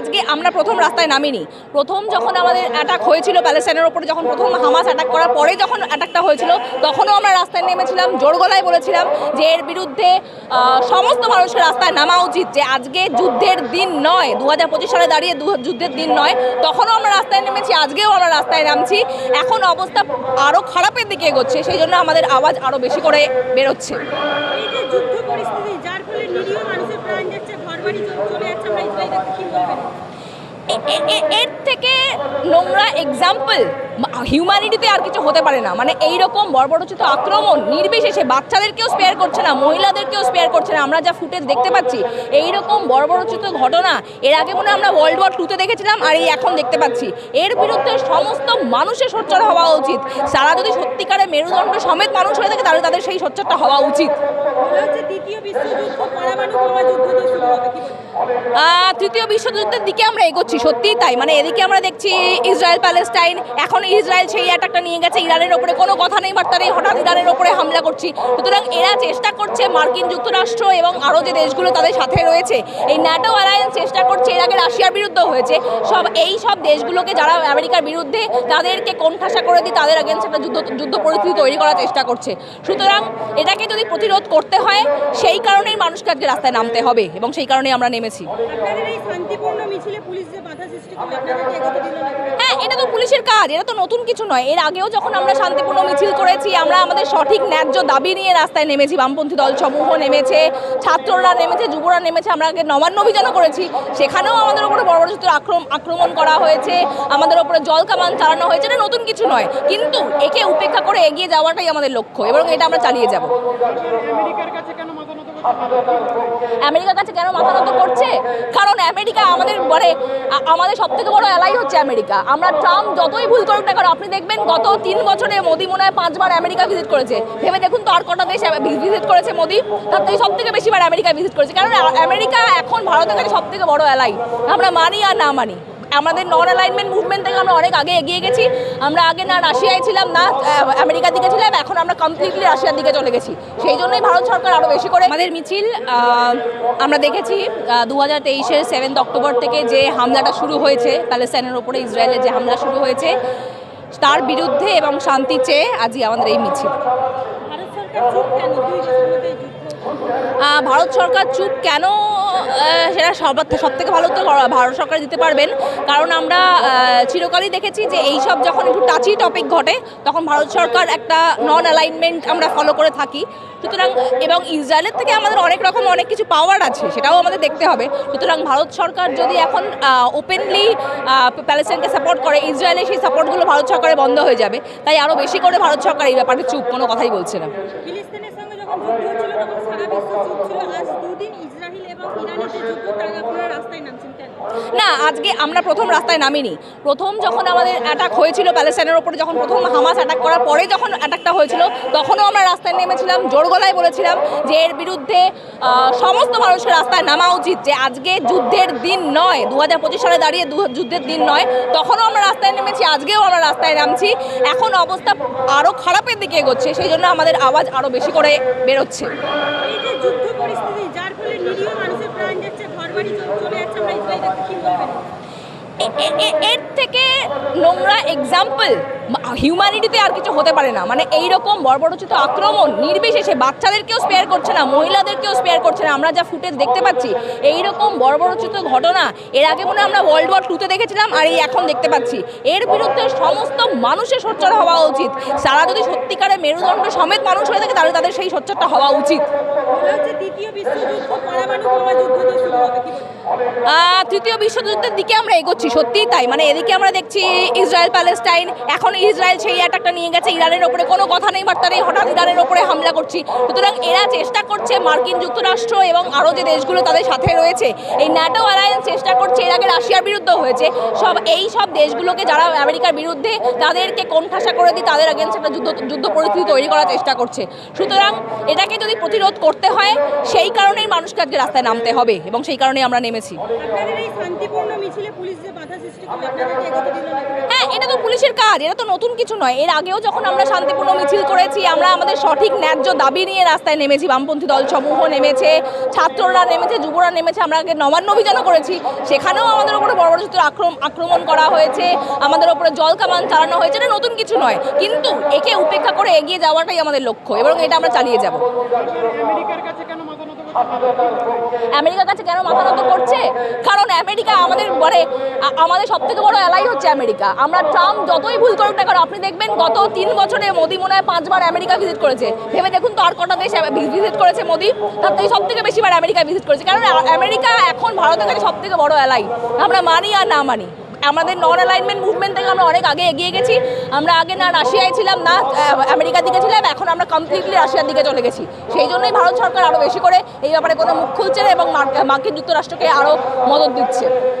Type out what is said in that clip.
আজকে আমরা প্রথম রাস্তায় নামিনি। প্রথম যখন আমাদের অ্যাটাক হয়েছিল প্যালেস্টাইনের ওপরে, যখন প্রথম হামাস অ্যাটাক করার পরে যখন অ্যাটাকটা হয়েছিল, তখনও আমরা রাস্তায় নেমেছিলাম, জোর গলায় বলেছিলাম যে এর বিরুদ্ধে সমস্ত মানুষের রাস্তায় নামা উচিত, যে আজকে যুদ্ধের দিন নয় দু সালে দাঁড়িয়ে যুদ্ধের দিন নয়, তখনও আমরা রাস্তায় নেমেছি, আজকেও আমরা রাস্তায় নামছি। এখন অবস্থা আরও খারাপের দিকে এগোচ্ছে, সেই জন্য আমাদের আওয়াজ আরও বেশি করে বেরোচ্ছে। যুদ্ধ পরিস্থিতি, যার ফলে নিরীহ মানুষের প্রাণ যাচ্ছে ঘর বাড়ি চলে যাচ্ছে আমরা ইসরায়েল দেখতে কি বলবেন এ- এ- এ- এর থেকে নোংরা এক্সাম্পল হিউম্যানিটিতে আর কিছু হতে পারে না। মানে এই রকম বর্বরচিত আক্রমণ, নির্বিশেষে বাচ্চাদেরকেও স্পেয়ার করছে না, মহিলাদেরকেও স্পেয়ার করছে না। আমরা যা ফুটেজ দেখতে পাচ্ছি এই রকম বর্বরচিত ঘটনা, এর আগে মনে আমরা ওয়ার্ল্ড ওয়ার টুতে দেখেছিলাম, আর এই এখন দেখতে পাচ্ছি। এর বিরুদ্ধে সমস্ত মানুষের সোচ্চার হওয়া উচিত। তারা যদি সত্যিকারে মেরুদণ্ড সমেত মানুষ হয়ে থাকে, তাহলে তাদের সেই সোচ্চারটা হওয়া উচিত। দ্বিতীয় বিশ্বযুদ্ধ, পরমাণু যুদ্ধ তৃতীয় বিশ্বযুদ্ধের দিকে আমরা এগোচ্ছি, সত্যিই তাই। মানে এদিকে আমরা দেখছি ইসরায়েল, প্যালেস্টাইন, এখন ইসরায়েল সেই অ্যাটাকটা নিয়ে গেছে। ইরানের ওপরে কোনো কথা নেই, বার্তা নেই, হঠাৎ ইরানের ওপরে হামলা করছি। সুতরাং এরা চেষ্টা করছে মার্কিন যুক্তরাষ্ট্র এবং আরও যে দেশগুলো তাদের সাথে রয়েছে, এই ন্যাটো অ্যালায়েন্স চেষ্টা করছে, এর আগে রাশিয়ার বিরুদ্ধে হয়েছে। সব, এই সব দেশগুলোকে যারা আমেরিকার বিরুদ্ধে তাদেরকে কোণঠাসা করে দিয়ে তাদের আগেন্স্ট একটা যুদ্ধ যুদ্ধ পরিস্থিতি তৈরি করার চেষ্টা করছে। সুতরাং এটাকে যদি প্রতিরোধ করতে হয়, সেই কারণেই মানুষকে আজকে রাস্তায় নামতে হবে এবং সেই কারণেই আমরা নেমেছি। না হ্যাঁ এটা তো পুলিশের কাজ এটা তো নতুন কিছু নয় এর আগেও যখন আমরা শান্তিপূর্ণ মিছিল করেছি আমরা আমাদের সঠিক ন্যায্য দাবি নিয়ে রাস্তায় নেমেছি বামপন্থী দল সমূহ নেমেছে ছাত্ররা নেমেছে যুবরা নেমেছে আমরা আগে নবান্ন অভিযানও করেছি সেখানেও আমাদের উপরে বড় বড় আক্রমণ করা হয়েছে আমাদের উপরে জল কামান চালানো হয়েছে এটা নতুন কিছু নয় কিন্তু একে উপেক্ষা করে এগিয়ে যাওয়াটাই আমাদের লক্ষ্য এবং এটা আমরা চালিয়ে যাব আমেরিকার কাছে কেন মাথা নত করছে? কারণ আমেরিকা আমাদের মানে আমাদের সব থেকে বড় এলাই হচ্ছে আমেরিকা। আমরা ট্রাম্প যতই ভুল করুক না কারণ আপনি দেখবেন গত তিন বছরে মোদি মনে হয় পাঁচবার আমেরিকা ভিজিট করেছে। ভেবে দেখুন তো আর কটা দেশ ভিজিট করেছে মোদি। তার থেকে সব থেকে বেশিবার আমেরিকা ভিজিট করেছে। কারণ আমেরিকা এখন ভারতের কাছে সব থেকে বড় এলাই আমরা মানি আর না মানি। আমাদের নন অ্যালাইনমেন্ট মুভমেন্ট থেকে আমরা অনেক আগে এগিয়ে গেছি। আমরা আগে না রাশিয়ায় ছিলাম, না আমেরিকার দিকে ছিলাম, এখন আমরা কমপ্লিটলি রাশিয়ার দিকে চলে গেছি। সেই জন্যই ভারত সরকার আরও বেশি করে আমাদের মিছিল আমরা দেখেছি দু হাজার তেইশের সেভেন্থ অক্টোবর থেকে যে হামলাটা শুরু হয়েছে প্যালেস্টাইনের ওপরে ইসরায়েলের যে হামলা শুরু হয়েছে, তার বিরুদ্ধে এবং শান্তি চেয়ে আজই আমাদের এই মিছিল। ভারত সরকার ভারত সরকার চুপ কেন? সেটা সবার সব থেকে ভালো তো ভারত সরকার দিতে পারবেন। কারণ আমরা চিরকালই দেখেছি যে এই সব যখন একটু টাচি টপিক ঘটে, তখন ভারত সরকার একটা নন অ্যালাইনমেন্ট আমরা ফলো করে থাকি। সুতরাং, এবং ইসরায়েলের থেকে আমাদের অনেক রকম অনেক কিছু পাওয়ার আছে, সেটাও আমাদের দেখতে হবে। সুতরাং ভারত সরকার যদি এখন ওপেনলি প্যালেস্টাইনকে সাপোর্ট করে, ইসরায়েলের সেই সাপোর্টগুলো ভারত সরকারে বন্ধ হয়ে যাবে। তাই আরও বেশি করে ভারত সরকার এই ব্যাপারে চুপ, কোনো কথাই বলছে না। ইসরায়েল এবং রাস্তায় নামছেন কেন? না, আজকে আমরা প্রথম রাস্তায় নামিনি। প্রথম যখন আমাদের অ্যাটাক হয়েছিল প্যালেস্টাইনের ওপরে, যখন প্রথম হামাস অ্যাটাক করার পরে যখন অ্যাটাকটা হয়েছিল, তখনও আমরা রাস্তায় নেমেছিলাম। জোর গলায় বলেছিলাম যে এর বিরুদ্ধে সমস্ত মানুষের রাস্তায় নামা উচিত যে আজকে যুদ্ধের দিন নয় দু হাজার পঁচিশ সালে দাঁড়িয়ে যুদ্ধের দিন নয় তখনও আমরা রাস্তায় নেমেছি আজকেও আমরা রাস্তায় নামছি। এখন অবস্থা আরও খারাপের দিকে এগোচ্ছে সেই জন্য আমাদের আওয়াজ আরও বেশি করে বেরোচ্ছে। যুদ্ধ পরিস্থিতি যার ফলে নিরীহ মানুষের প্রাণ যাচ্ছে ঘর চলে যাচ্ছে আমরা ইসরায়েল কি বলবেন? এ- এ- এ- এর থেকে নোংরা এক্সাম্পল হিউম্যানিটিতে আর কিছু হতে পারে না। মানে এই রকম বর্বরচিত আক্রমণ নির্বিশেষে বাচ্চাদেরকেও স্পেয়ার করছে না মহিলাদেরকেও স্পেয়ার করছে না। আমরা যা ফুটেজ দেখতে পাচ্ছি এই রকম বর্বরচিত ঘটনা এর আগে মনে আমরা ওয়ার্ল্ড ওয়ার টুতে দেখেছিলাম আর এই এখন দেখতে পাচ্ছি। এর বিরুদ্ধে সমস্ত মানুষের সোচ্চার হওয়া উচিত। তারা যদি সত্যিকারে মেরুদণ্ড সমেত মানুষ হয়ে থাকে তাহলে তাদের সেই সোচ্চারটা হওয়া উচিত। দ্বিতীয় বিশ্বযুদ্ধ তৃতীয় বিশ্বযুদ্ধের দিকে আমরা এগোচ্ছি সত্যিই তাই। মানে এদিকে আমরা দেখছি ইসরায়েল প্যালেস্টাইন। এখন ইসরায়েল সেই অ্যাটাকটা নিয়ে গেছে। ইরানের ওপরে কোনো কথা নেই বার্তা নেই। হঠাৎ ইরানের ওপরে হামলা করছি। সুতরাং এরা চেষ্টা করছে মার্কিন যুক্তরাষ্ট্র এবং আরও যে দেশগুলো তাদের সাথে রয়েছে এই ন্যাটো অ্যালায়েন্স চেষ্টা করছে। এর আগে রাশিয়ার বিরুদ্ধে হয়েছে। সব এই সব দেশগুলোকে যারা আমেরিকার বিরুদ্ধে তাদেরকে কোণঠাসা করে দিয়ে তাদের আগেন্স্ট একটা যুদ্ধ যুদ্ধ পরিস্থিতি তৈরি করার চেষ্টা করছে। সুতরাং এটাকে যদি প্রতিরোধ করতে হয় সেই কারণেই মানুষকে আজকে রাস্তায় নামতে হবে এবং সেই কারণেই আমরা নেমেছি। হ্যাঁ এটা তো পুলিশের কাজ এটা তো নতুন কিছু নয়। এর আগেও যখন আমরা শান্তিপূর্ণ মিছিল করেছি আমরা আমাদের সঠিক ন্যায্য দাবি নিয়ে রাস্তায় নেমেছি বামপন্থী দল সমূহ নেমেছে ছাত্ররা নেমেছে যুবরা নেমেছে আমরা আগে নবান্ন অভিযানও করেছি। সেখানেও আমাদের উপরে বড় বড় আক্রমণ করা হয়েছে আমাদের উপরে জল কামান চালানো হয়েছে এটা নতুন কিছু নয়। কিন্তু একে উপেক্ষা করে এগিয়ে যাওয়াটাই আমাদের লক্ষ্য এবং এটা আমরা চালিয়ে যাব। আমেরিকার কাছে কেন মাথা নত করছে? আ- আমাদের সব থেকে বড় অ্যালাই হচ্ছে আমেরিকা। আমরা ট্রাম্প যতই ভুল করুক না কেন, আপনি দেখবেন গত তিন বছরে মোদি মনে হয় পাঁচবার আমেরিকা ভিজিট করেছে। ভেবে দেখুন তো আর কটা দেশ ভিজিট করেছে মোদি। তার থেকে সব থেকে বেশিবার আমেরিকা ভিজিট করেছে। কারণ আমেরিকা এখন ভারতের কাছে সব থেকে বড় অ্যালাই আমরা মানি আর না মানি। আমাদের নন অ্যালাইনমেন্ট মুভমেন্ট থেকে আমরা অনেক আগে এগিয়ে গেছি। আমরা আগে না রাশিয়ায় ছিলাম, না আমেরিকার দিকে ছিলাম। এখন আমরা কমপ্লিটলি রাশিয়ার দিকে চলে গেছি। সেই জন্যই ভারত সরকার আরও বেশি করে এই ব্যাপারে কোনো মুখ খুলছে না এবং মার্কিন যুক্তরাষ্ট্রকে আরও মদত দিচ্ছে।